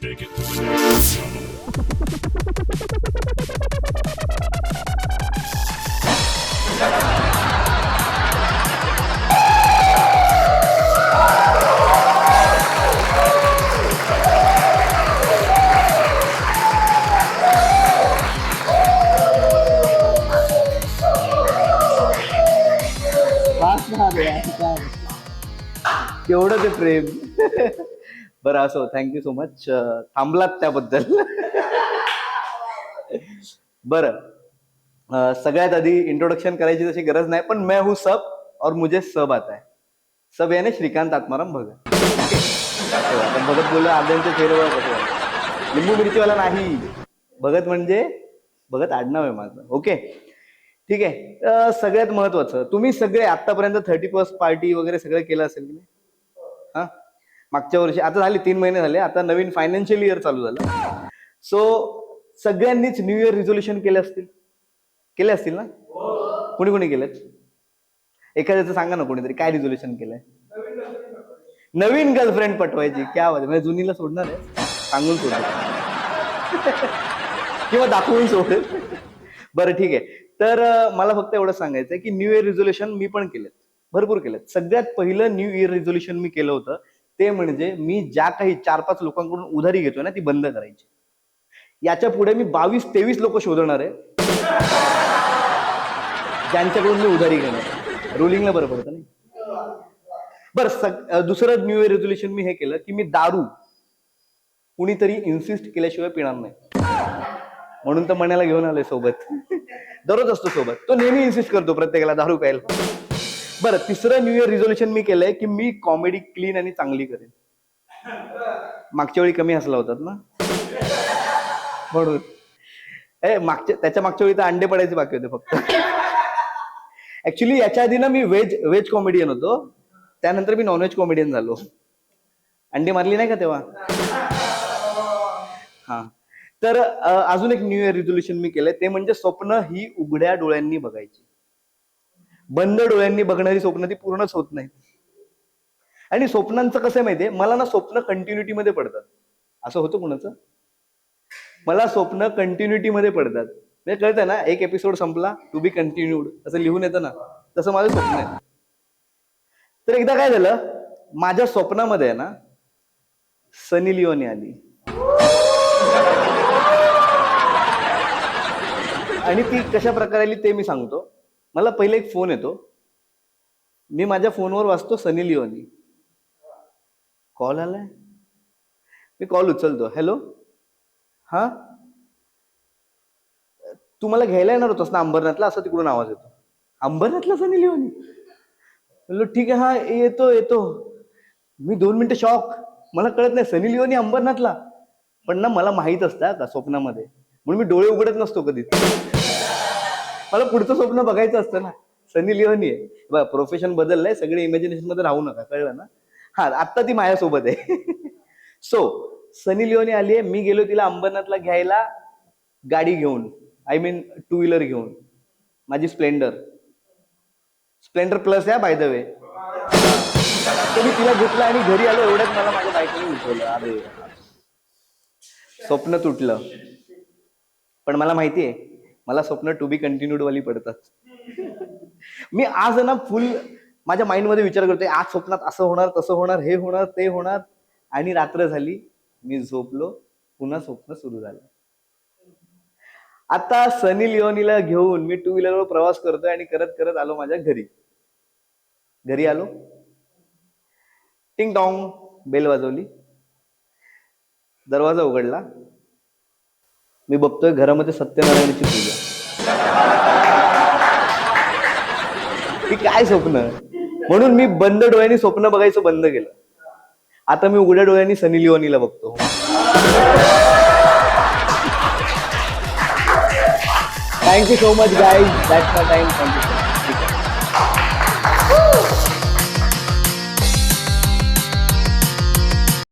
take it to the next level. वास ना रे, असं काय. केवढं ते प्रेम बरं असो थँक्यू सो मच थांबलात त्याबद्दल. बरं. सगळ्यात आधी इंट्रोडक्शन करायची तशी गरज नाही पण मैं हूँ सब और मुझे सब आता है. सब याने श्रीकांत आत्माराम भगत. आता भगत बोललो आद्यांच्या चेहऱ्यावर कसं लिंबू मिरचीवाला नाही. भगत म्हणजे भगत आडनाव आहे माझं. ओके ठीक आहे. सगळ्यात महत्वाचं तुम्ही सगळे आतापर्यंत थर्टी फर्स्ट पार्टी वगैरे सगळं केलं असेल की नाही? मागच्या वर्षी आता झाले तीन महिने झाले आता नवीन फायनान्शियल इयर चालू झालं. सो सगळ्यांनीच न्यू इयर रिझोल्युशन केले असतील? केले असतील ना? कोणी कोणी केलेत? एखाद्याचं सांगा ना कोणीतरी काय रिझोल्युशन केलंय? नवीन गर्लफ्रेंड पटवायची क्या बात म्हणजे जुनीला सोडणार आहे. सांगून सोडणार. किंवा दाखवून सोडेल. बरं ठीक आहे. तर मला फक्त एवढं सांगायचं आहे की न्यू इयर रिझोल्युशन मी पण केलेत. भरपूर केलेत. सगळ्यात पहिलं न्यू इयर रिझोल्युशन मी केलं होतं. ते म्हणजे मी ज्या काही चार पाच लोकांकडून उधारी घेतोय ना ती बंद करायची. याच्यापुढे मी बावीस तेवीस लोक शोधणार आहे. ज्यांच्याकडून मी उधारी घेणार रुलिंगला बरं पडतं नाही? बरं सग- दुसरं न्यू इयर रेझोल्युशन मी हे केलं की मी दारू कुणीतरी इन्सिस्ट केल्याशिवाय पिणार नाही. म्हणून तर मण्याला घेऊन आलोय सोबत. दररोज असतो सोबत. तो नेहमी इन्सिस्ट करतो प्रत्येकाला दारू प्यायला. बरं तिसरं न्यू इयर रिझोल्युशन मी केलंय की मी कॉमेडी क्लीन आणि चांगली करेन. मागच्या वेळी कमी हसला होतात ना? म्हणून. ए मागच्या त्याच्या मागच्या वेळी तर अंडे पडायचे बाकी होते फक्त. ऍक्च्युली याच्या आधी ना मी व्हेज व्हेज कॉमेडियन होतो. त्यानंतर मी नॉनव्हेज कॉमेडियन झालो. अंडी मारली नाही का तेव्हा? हा. तर अजून एक न्यू इयर रिझोल्युशन मी केलंय. ते म्हणजे स्वप्न ही उघड्या डोळ्यांनी बघायची. बंद डोळ्यांनी बघणारी स्वप्न ती पूर्णच होत नाही. आणि स्वप्नांचं कसं आहे माहितीये? मला ना स्वप्न कंटिन्युटीमध्ये पडतात. असं होतं कुणाचं? मला स्वप्न कंटिन्युटीमध्ये पडतात. म्हणजे कळतं ना? एक एपिसोड संपला टू बी कंटिन्यूड असं लिहून येतं ना? तसं माझं स्वप्न आहे. तर एकदा काय झालं? माझ्या स्वप्नामध्ये आहे ना सनी लिओनी आली. आणि ती कशा प्रकारे आली ते मी सांगतो. मला पहिले एक फोन येतो. मी माझ्या फोनवर वाचतो सनी लिओनी. कॉल आलाय? मी कॉल उचलतो. हॅलो हा? तू मला घ्यायला येणार होतास ना अंबरनाथला? असं तिकडून आवाज येतो. अंबरनाथला सनी लिओनी? म्हणलो ठीक आहे हा येतो येतो. मी दोन मिनटं शॉक मला कळत नाही सनी लिओनी अंबरनाथला? पण ना मला माहीत असतं का स्वप्नामध्ये. म्हणून मी डोळे उघडत नसतो कधी मला पुढचं स्वप्न बघायचं असतं ना. सनी लिओनी आहे. बघा प्रोफेशन बदललंय सगळे इमॅजिनेशनमध्ये राहू नका कळलं ना? हा आत्ता ती माझ्यासोबत आहे. सो सनी लिओनी आली आहे. मी गेलो तिला अंबरनाथला घ्यायला गाडी घेऊन. आय मीन टू व्हीलर घेऊन. माझी स्प्लेंडर. स्प्लेंडर प्लस आहे बाय द वे मी तिला घेतलं आणि घरी आलो एवढ्याच मला माझ्या बायकोने उठवलं अरे स्वप्न तुटलं. पण मला माहिती आहे मला स्वप्न टू बी कंटिन्यूड वाली पडतात. मी आज ना फुल माझ्या माइंडमध्ये विचार करतोय आज स्वप्नात असं होणार तसं होणार हे होणार ते होणार. आणि रात्र झाली मी झोपलो पुन्हा स्वप्न सुरू झालं. आता सनी लिओनीला घेऊन मी टू व्हीलरवर प्रवास करतोय आणि करत करत आलो माझ्या घरी. घरी आलो. टिंग टॉंग बेल वाजवली. दरवाजा उघडला. मी बघतोय घरामध्ये सत्यनारायणाची पूजा. ही काय स्वप्न? म्हणून मी बंद डोळ्यांनी स्वप्न बघायचं बंद केलं. आता मी उघड्या डोळ्यांनी सनी लिओनीला बघतो. Thank you so much guys that's my time thank you